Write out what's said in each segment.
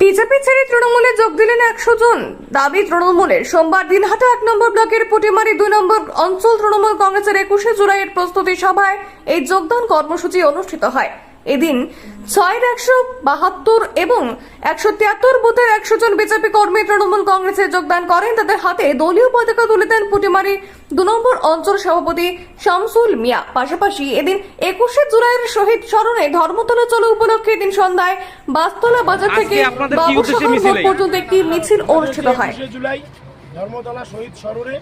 BJP ছেড়ে তৃণমূলে যোগ দিলেন একশো জন। দাবি তৃণমূলের। সোমবার দিনহাটা এক নম্বর ব্লকের পুটিমারি দুই নম্বর অঞ্চল তৃণমূল কংগ্রেসের একুশে জুলাইয়ের প্রস্তুতি সভায় এই যোগদান কর্মসূচি অনুষ্ঠিত হয়। এদিন ছয়ের একশো বাহাত্তর এবং একশো তিয়াত্তর বুথের একশো জন বিজেপি কর্মী তৃণমূল কংগ্রেসে যোগদান করেন। তাদের হাতে দলীয় পতাকা তুলে দেন পুটিমারি দু নম্বর অঞ্চল সভাপতি শামসুল মিয়া। পাশাপাশি এদিন একুশে জুলাইয়ের শহীদ স্মরণে ধর্মতলা চলো উপলক্ষে এদিন সন্ধ্যায় বাসতলা বাজার থেকে আপনাদের কি উদ্দেশ্যে বাবুসাগর মিছিল পর্যন্ত একটি মিছিল অনুষ্ঠিত হয়। ধর্মতলা শহীদ স্মরণে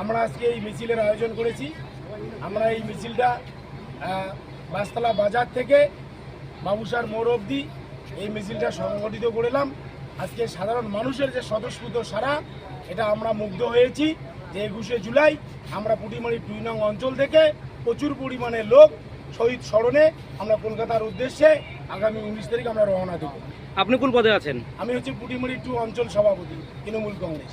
আমরা আজকে এই মিছিলের আয়োজন করেছি। আমরা এই মিছিলটা বাসতলা বাজার থেকে বাবুসার মোড় অবধি এই মিছিলটা সংগঠিত করলাম। আজকে সাধারণ মানুষের যে স্বতঃস্ফূর্ত সারা এটা আমরা মুগ্ধ হয়েছি যে একুশে জুলাই আমরা পুটিমারি দুই নং অঞ্চল থেকে প্রচুর পরিমাণে লোক শহীদ স্মরণে আমরা কলকাতার উদ্দেশ্যে আগামী উনিশ তারিখ আমরা রওনা দেবো। আপনি কোন পদে আছেন? আমি হচ্ছে পুটিমারি টু অঞ্চল সভাপতি তৃণমূল কংগ্রেস।